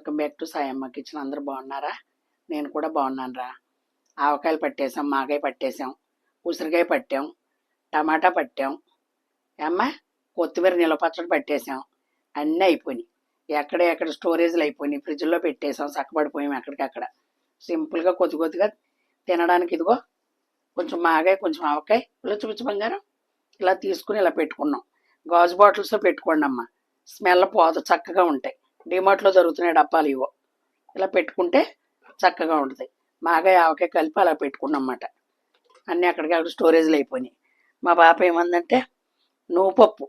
Welcome back to Sayamma kitchen. అందరూ బాగున్నారా? నేను కూడా బాగున్నాను రా ఆవకాయలు పట్టేసాం మాగాయ పట్టేసాం ఉసిరికాయ పట్టాం టమాటా పట్టాం ఏమ్మా? కొత్తిమీర నిలవ పచ్చడి పట్టేసాం అన్నీ అయిపోయినాయి. ఎక్కడ ఎక్కడ స్టోరేజ్లు అయిపోయినాయి. ఫ్రిడ్జ్లో పెట్టేసాం చక్కబడిపోయాం ఎక్కడికక్కడ. సింపుల్గా కొద్ది కొద్దిగా తినడానికి ఇదిగో కొంచెం మాగాయ కొంచెం ఆవకాయ పులుచు పుచ్చి బంగారం ఇలా తీసుకుని ఇలా పెట్టుకున్నాం. గాజు బాటిల్స్లో పెట్టుకోండి అమ్మా స్మెల్ పోదు చక్కగా ఉంటాయి. డిమార్ట్లో దొరుకుతున్నాయి డబ్బాలు ఇవో. ఇలా పెట్టుకుంటే చక్కగా ఉంటుంది. మాగా ఆవకాయ కలిపి అలా పెట్టుకున్నమాట. అన్నీ అక్కడికి అక్కడ స్టోరేజ్లు అయిపోయినాయి. మా పాప ఏమందంటే నువ్వు పప్పు.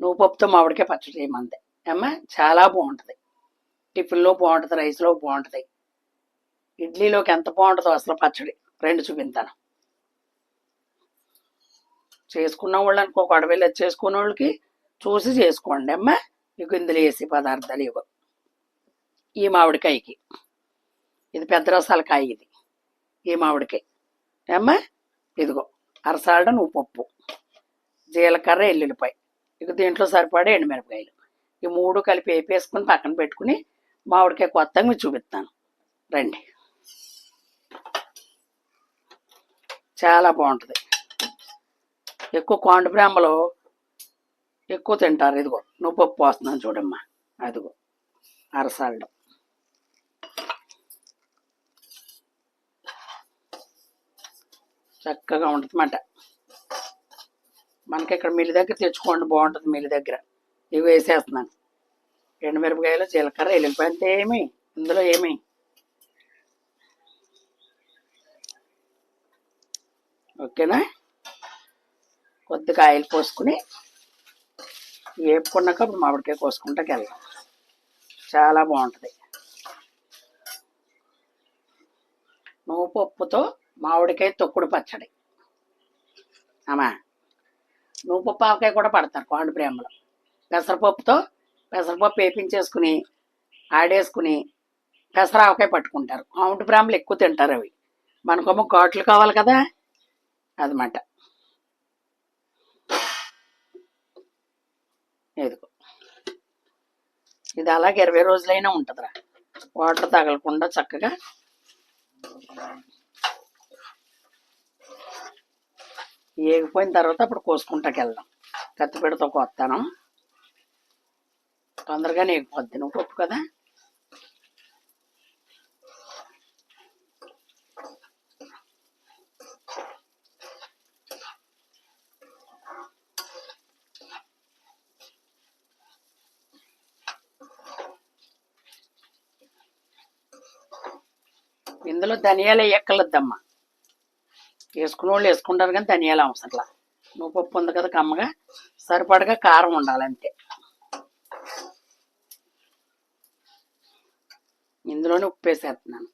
నువ్వు పప్పుతో మామిడికాయ పచ్చడి చేయమంది అమ్మా చాలా బాగుంటుంది. టిఫిన్లో బాగుంటుంది రైస్లో బాగుంటుంది. ఇడ్లీలోకి ఎంత బాగుంటుందో అసలు పచ్చడి. రెండు చూపింతాను చేసుకున్న వాళ్ళు అనుకో గొడవలు చేసుకున్న వాళ్ళకి చూసి చేసుకోండి. అమ్మా ఇగుందులు ఇందులో వేసి పదార్థాలు ఇవ్వ. ఈ మామిడికాయకి. ఇది పెద్ద రసాల కాయ ఇది. ఈ మామిడికాయ. ఏమ్మా? ఇదిగో అరసాడ నువ్వు పప్పు జీలకర్ర ఎల్లుల్లిపాయ. ఇక దీంట్లో సరిపడే ఎండుమిరపకాయలు. ఈ మూడు కలిపి వేపేసుకుని పక్కన పెట్టుకుని మామిడికాయ కొత్తగా మీకు చూపిస్తాను. రండి. చాలా బాగుంటుంది. ఎక్కువ కొండ బ్రాహ్మలు ఎక్కువ తింటారు. ఇదిగో నువ్వు పప్పు పోస్తున్నాను చూడమ్మా. అదిగో అరసాళ్ళు. చక్కగా ఉంటుందన్నమాట మనకి ఇక్కడ మిల్లి దగ్గర తెచ్చుకోండి బాగుంటుంది మిల్లి దగ్గర. ఇవి వేసేస్తున్నాను. ఎండుమిరపకాయలు జీలకర్ర ఎల్లిపాయంతా ఏమి? ఇందులో ఏమి? ఓకేనా? కొద్దిగా ఆయిల్ పోసుకుని వేపుకున్నాక అప్పుడు మామిడికాయ కోసుకుంటాకి వెళ్దాం చాలా బాగుంటుంది. నువ్వు పప్పుతో మామిడికాయ తొక్కుడు పచ్చడి. అమ్మా నువ్వు పప్పు ఆవకాయ కూడా పడతారు కోండ ప్రేమలో. పెసరపప్పుతో పెసరపప్పు వేపించేసుకుని ఆడేసుకుని పెసర ఆవకాయ పట్టుకుంటారు. కోమటి ప్రేమలు ఎక్కువ తింటారు అవి. మనకేమో ఘాట్లు కావాలి కదా? అదమాట ఇదిగో. ఇది అలాగే ఇరవై రోజులైనా ఉంటుందిరా. వాటర్ తగలకుండా చక్కగా. ఏగిపోయిన తర్వాత అప్పుడు కోసుకుంటాకి వెళ్దాం. కత్తిపీడతో కోస్తాను. తొందరగానే ఏగిపోద్ది. నువ్వు పప్పు కదా ఇందులో ధనియాలు వేయక్కర్లేదమ్మా. వేసుకున్న వాళ్ళు వేసుకుంటారు కానీ ధనియాలు అవసరంలా నువ్వు పప్పు ఉంది కదా కమ్మగా సరిపడగా కారం ఉండాలి అంతే. ఇందులోనే ఉప్పు వేసేస్తున్నాను.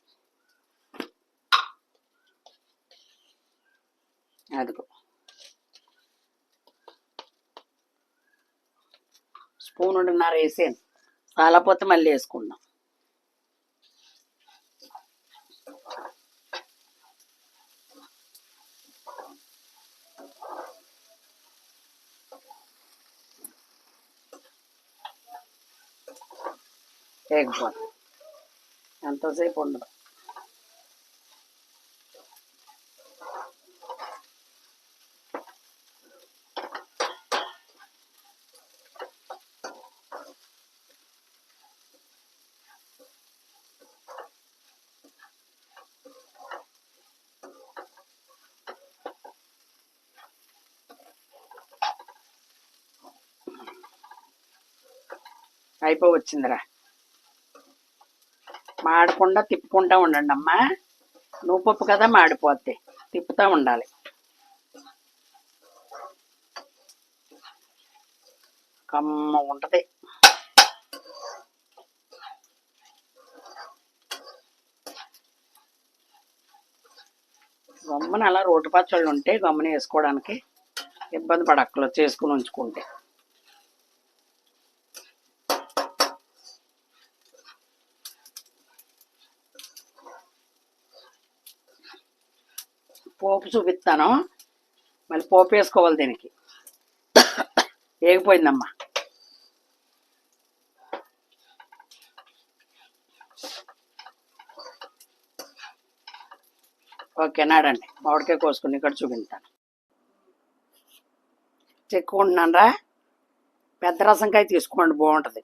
అదిగో. స్పూన్ ఉండున్నర వేసాను చాలపోతే మళ్ళీ వేసుకుందాం. వేగిపోతుంది ఎంతసేపు ఉండదు అయిపో వచ్చిందిరా మాడకుండా తిప్పుకుంటా ఉండండి అమ్మా. నువ్వు పప్పు కదా మాడిపోద్ది తిప్పుతూ ఉండాలి. కమ్మ ఉంటది. గమ్మున అలా రోడ్డు పచ్చళ్ళు ఉంటే గమ్మున వేసుకోవడానికి ఇబ్బంది పడక్కలు చేసుకుని ఉంచుకుంటే. పోపు చూపిస్తాను. మళ్ళీ పోపు వేసుకోవాలి దీనికి. ఏగిపోయిందమ్మా ఓకే నాడండి. మామిడికాయ కోసుకుని ఇక్కడ చూపించాను. చెక్కుంటున్నానరా పెద్ద రసంకాయ తీసుకోండి బాగుంటుంది.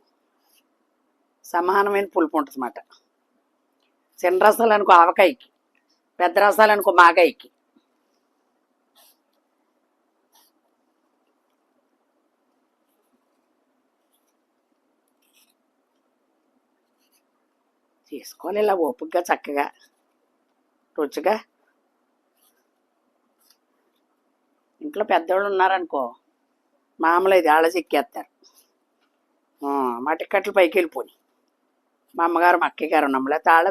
సమానమైన పులుపు ఉంటుంది అన్నమాట. చిన్న రసాలనుకో ఆవకాయకి పెద్ద రసాలనుకో మాగాయకి. తీసుకొని ఇలా ఓపికగా చక్కగా రుచిగా. ఇంట్లో పెద్దవాళ్ళు ఉన్నారనుకో మామూలు ఇది ఆళ్ళ చెక్కేస్తారు. ఆ, పైకి వెళ్ళిపోయి మా అమ్మగారు మా అక్కయ్య గారు ఉన్నాం. లేకపోతే ఆళ్ళ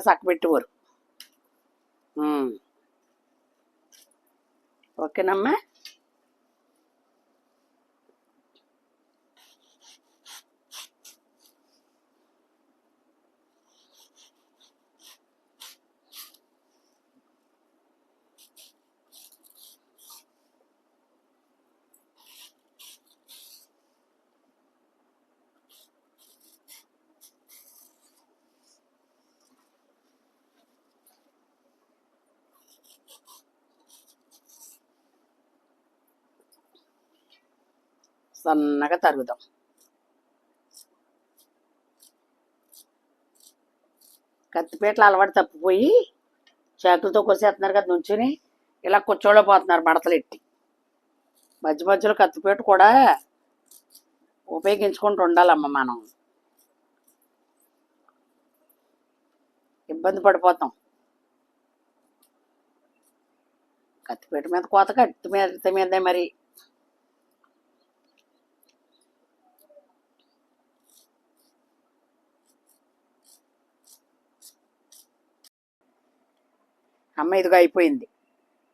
ఓకేనమ్మా? సన్నగా తరుగుదాం. కత్తిపేటలు అలవాటు తప్పిపోయి చేతులతో కోసేస్తున్నారు కదా నుంచుని ఇలా కూర్చోలేకపోతున్నారు మడతలు ఎట్టి మధ్య మధ్యలో కత్తిపేట కూడా ఉపయోగించుకుంటూ ఉండాలమ్మ మనం. ఇబ్బంది పడిపోతాం. కత్తిపేట మీద కోత కత్తి మీద మీద మరి అమ్మ ఇదిగో అయిపోయింది.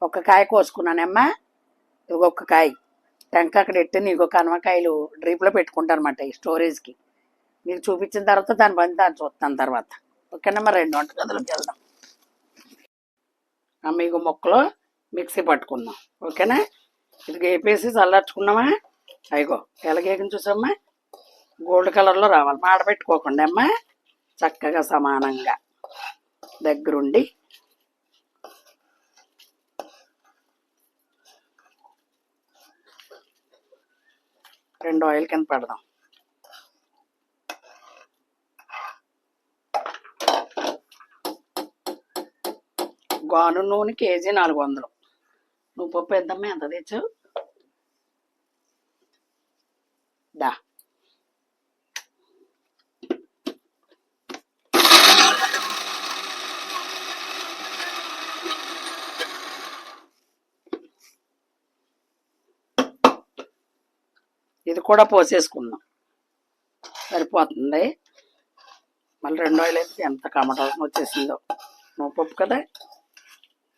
ఒక కాయ కోసుకున్నానమ్మా. ఇదిగో ఒక్క కాయ. టెంక అక్కడ ఎట్టి నీకు కనవకాయలు డ్రీప్లో పెట్టుకుంటాను అనమాట ఈ స్టోరేజ్కి. మీకు చూపించిన తర్వాత దాని పని దాన్ని చూస్తాను తర్వాత. ఓకేనమ్మా రెండు వంట గదులకు వెళ్దాం. ఆ ఇగో మొక్కలు మిక్సీ పట్టుకుందాం. ఓకేనా? ఇది వేపేసి చల్లార్చుకున్నామా అయిగో ఎలాగేకని చూసామ్మా గోల్డ్ కలర్లో రావాలి. మాడబెట్టుకోకుండా అమ్మా చక్కగా సమానంగా దగ్గరుండి రెండు ఆయిల్ కింద పెడదాం. గాను నూనె కేజీ నాలుగు వందలు. నువ్వు పప్పు ఎంతమ్మా ఎంత తెచ్చు దా. ఇది కూడా పోసేసుకుందాం. సరిపోతుంది. మళ్ళీ రెండు ఆయిల్ అయితే ఎంత కమట వాసన వచ్చేసిందో. నువ్వు పప్పు కదా?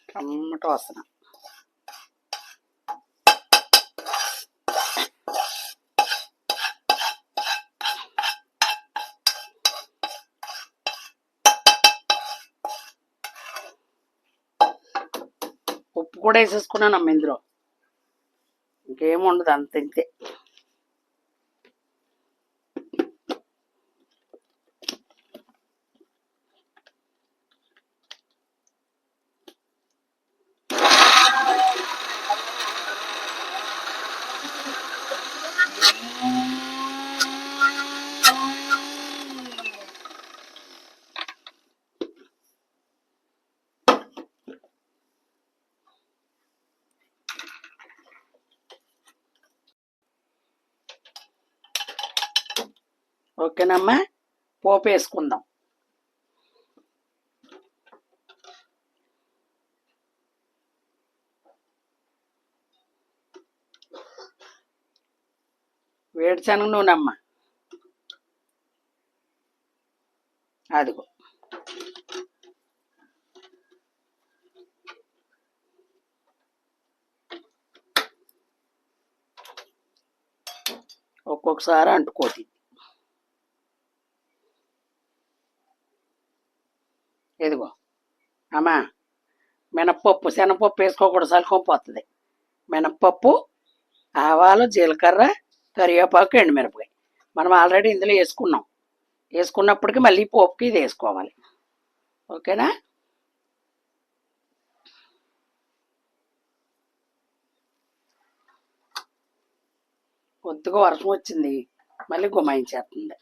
కమ్మట వాసన ఉప్పు కూడా వేసేసుకున్నాను అమ్మ ఇందులో ఇంకేముండదు అంత ఇంతే. ఓకేనమ్మా? పోపు వేసుకుందాం వేడిశనగ నూనె అదిగో. ఒక్కొక్కసారి అంటుకోతుంది మినప్పప్పు శనగపప్పు వేసుకోకూడదు సలికొంపోతుంది మినప్పప్పు ఆవాలు జీలకర్ర కరివేపాకు ఎండుమిరపకాయ మనం ఆల్రెడీ ఇందులో వేసుకున్నాం. వేసుకున్నప్పటికీ మళ్ళీ పోపుకి ఇది వేసుకోవాలి. ఓకేనా? కొద్దిగా వర్షం వచ్చింది. మళ్ళీ గుమాయించేస్తుంది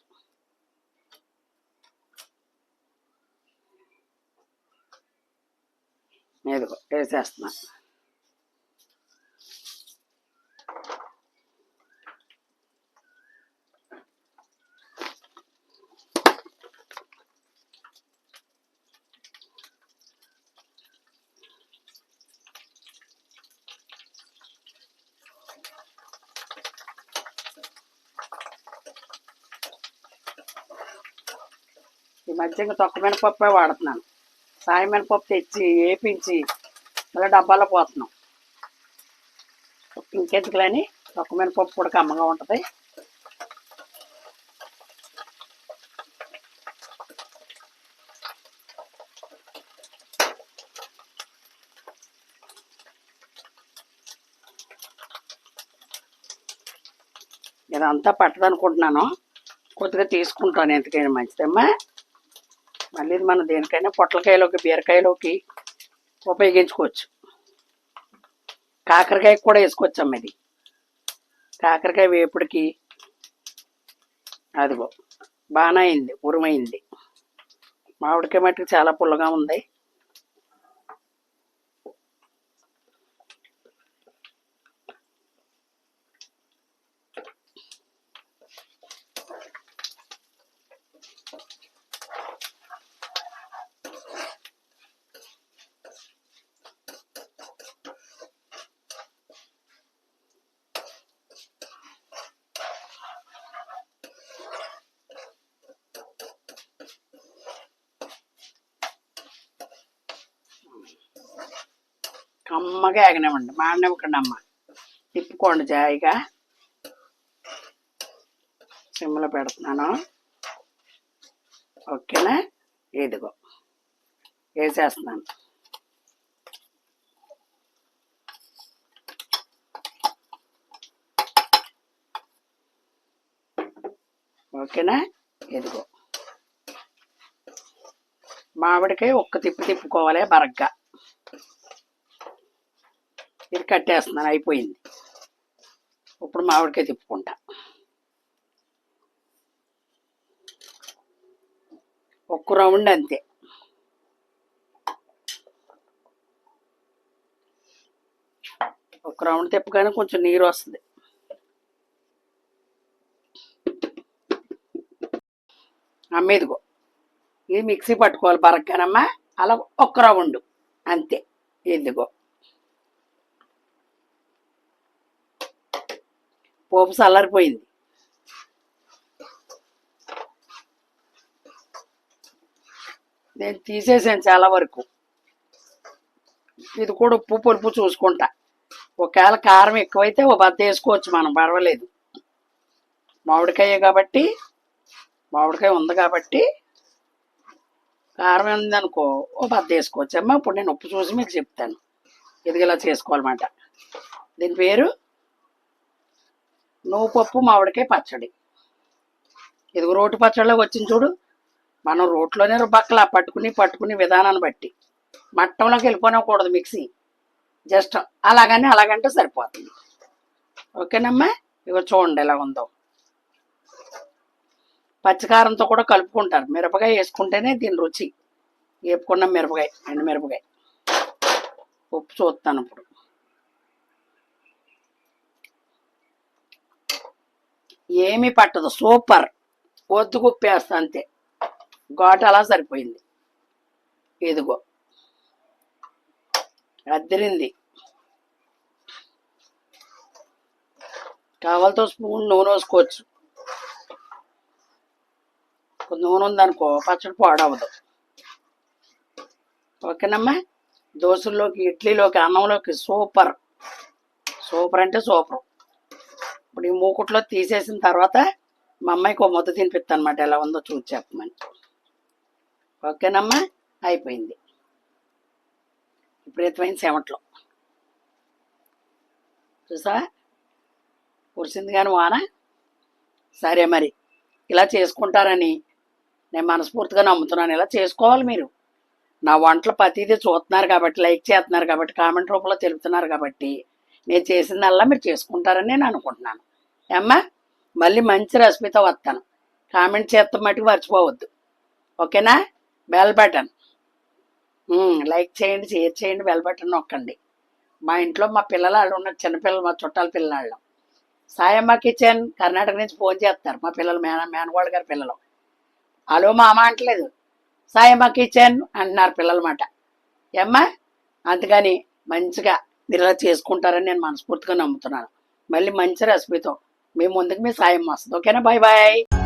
ఇదిగో వేసేస్తున్నా ఈ మధ్య ఇంకా తొక్క మినపప్పే వాడుతున్నాను సాయమైన మినపప్పు తెచ్చి వేపించి మళ్ళీ డబ్బాలో పోతున్నాం ఇంకెందుకులని తొక్క మినపప్పు కూడా కమ్మగా ఉంటుంది. ఇదంతా పట్టదనుకుంటున్నాను. కొద్దిగా తీసుకుంటాను ఎందుకైనా మంచిదమ్మా. మళ్ళీ మనం దేనికైనా పొట్లకాయలోకి బీరకాయలోకి ఉపయోగించుకోవచ్చు. కాకరకాయ కూడా వేసుకోవచ్చమ్మ ఇది. కాకరకాయ వేపుడికి అదిగో బాగానే అయింది ఉరుమైంది. మామిడికాయ మట్టుకు చాలా పుల్లగా ఉంది. కమ్మగా ఆగనివ్వండి మాడనివ్వకండి అమ్మ. తిప్పుకోండి జాయిగా. సిమ్లో పెడుతున్నాను. ఓకేనా? ఇదిగో. వేసేస్తున్నాను. ఓకేనా? ఇదిగో. మామిడికాయ ఒక్క తిప్పు తిప్పుకోవాలి బరగ్గా. ఇది కట్టేస్తున్నాను అయిపోయింది. ఇప్పుడు మామిడికాయ తిప్పుకుంటా. ఒక్క రౌండ్ అంతే. ఒక రౌండ్ తిప్పగానే కొంచెం నీరు వస్తుంది. అమ్మేదిగో ఇది మిక్సీ పట్టుకోవాలి బరగ్గానమ్మా అలా ఒక్క రౌండ్ అంతే. ఇదిగో. పోపు చల్లారిపోయింది నేను తీసేసాను చాలా వరకు. ఇది కూడా ఉప్పు పొలుపు చూసుకుంటా. ఒకవేళ కారం ఎక్కువైతే ఓ బద్ద వేసుకోవచ్చు మనం పర్వాలేదు. మామిడికాయ కాబట్టి మామిడికాయ ఉంది కాబట్టి కారం ఉందనుకో ఓ బద్ద వేసుకోవచ్చు అప్పుడు ఇప్పుడు నేను ఉప్పు చూసి మీకు చెప్తాను. ఇది ఇలా చేసుకోవాలన్నమాట. దీని పేరు నువ్వు పప్పు మామిడికాయ పచ్చడి. ఇది రోటి పచ్చడిలో వచ్చింది చూడు. మనం రోట్లోనే రుబ్బక్కలా పట్టుకుని పట్టుకుని విధానాన్ని బట్టి. మట్టంలోకి వెళ్ళిపోనకూడదు మిక్సీ. జస్ట్ అలాగని అలాగంటే సరిపోతుంది. ఓకేనమ్మా? ఇగో చూడండి ఎలా ఉందో. పచ్చికారంతో కూడా కలుపుకుంటారు. మిరపకాయ వేసుకుంటేనే దీని రుచి. వేపుకున్న మిరపకాయ ఎండు మిరపకాయ. ఉప్పు చూస్తాను ఇప్పుడు. ఏమీ పట్టదు. సూపర్. ఒత్తు కుప్పేస్తా అంతే. ఘాటు అలా సరిపోయింది. ఇదిగో. అద్దరింది. కావాలతో స్పూన్ నూనె వేసుకోవచ్చు. నూనె ఉందనుకో పచ్చడి పాడవదు. ఓకేనమ్మా? దోశల్లోకి ఇడ్లీలోకి అన్నంలోకి సూపర్. సూపర్ అంటే సూపర్. ఇప్పుడు ఈ మూకుట్లో తీసేసిన తర్వాత మా అమ్మాయికి ఒక మొద్దు తినిపిస్తాను అనమాట ఎలా ఉందో చూసి చెప్పమని. ఓకేనమ్మా? అయిపోయింది. విపరీతమైన సెమట్లో చూసా కురిసింది కానీ వాన? సరే మరి. ఇలా చేసుకుంటారని నేను మనస్ఫూర్తిగా నమ్ముతున్నాను. ఇలా చేసుకోవాలి మీరు. నా వంటలు ప్రతిదీ చూస్తున్నారు కాబట్టి లైక్ చేస్తున్నారు కాబట్టి కామెంట్ రూపంలో తెలుపుతున్నారు కాబట్టి నేను చేసిందల్లా మీరు చేసుకుంటారని నేను అనుకుంటున్నాను. ఏమ్మా? మళ్ళీ మంచి రెసిపీతో వస్తాను. కామెంట్ చేస్తే మటుకు మర్చిపోవద్దు. ఓకేనా? Bell button. లైక్ చేయండి షేర్ చేయండి బెల్ బటన్ నొక్కండి. మా ఇంట్లో మా పిల్లలు వాళ్ళు ఉన్నారు చిన్నపిల్లలు మా చుట్టాల పిల్లలు సాయమ్మ కిచెన్ కర్ణాటక నుంచి ఫోన్ చేస్తారు. మా పిల్లలు మేన మేనగోళ్ళ గారి పిల్లలు. హలో మామ అంటలేదు. సాయమ్మ కిచెన్ అంటున్నారు పిల్లల మాట ఏమ్మా? అందుకని మంచిగా మీరు ఇలా చేసుకుంటారని నేను మనస్ఫూర్తిగా నమ్ముతున్నాను. మళ్ళీ మంచి రెసిపీతో మీ ముందుకు మీ సాయం వస్తుంది. ఓకేనా? Bye bye.